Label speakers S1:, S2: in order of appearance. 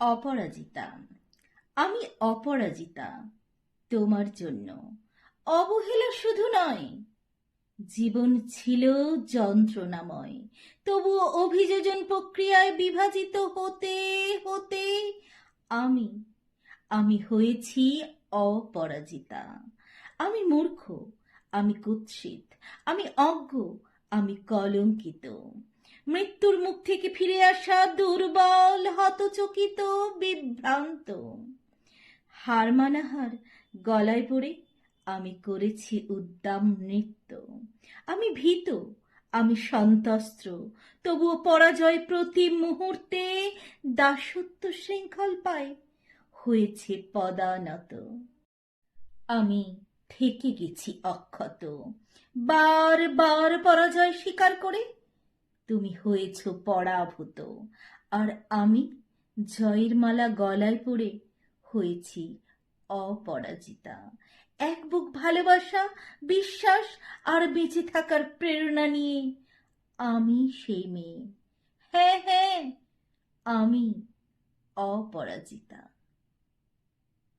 S1: অপরাজিতা। আমি অপরাজিতা তোমার জন্য। অবহেলা শুধু নয়, জীবন ছিল যন্ত্রণাময়। তবুও অভিযোজন প্রক্রিয়ায় বিভাজিত হতে হতে আমি আমি হয়েছি অপরাজিতা। আমি মূর্খ, আমি কুৎসিত, আমি অজ্ঞ, আমি কলঙ্কিত। মৃত্যুর মুখ থেকে ফিরে আসা দুর্বল হতচকিত, বিভ্রান্ত। হার মানাহার গলায় পড়ে আমি করেছি উদ্দাম নৃত্য। আমি ভীত, আমি সন্তস্ত্র তবুও পরাজয় প্রতি মুহূর্তে দাসত্ব শৃঙ্খল পায়, হয়েছে পদানত। আমি থেকে গেছি অক্ষত। বার বার পরাজয় স্বীকার করে তুমি হয়েছ পরাভূত। আর আমি জয়ের মালা গলায় পড়ে হয়েছি অপরাজিতা। এক বুক ভালোবাসা, বিশ্বাস আর বেঁচে থাকার প্রেরণা নিয়ে আমি সেই মেয়ে। হ্যাঁ হ্যাঁ আমি অপরাজিতা।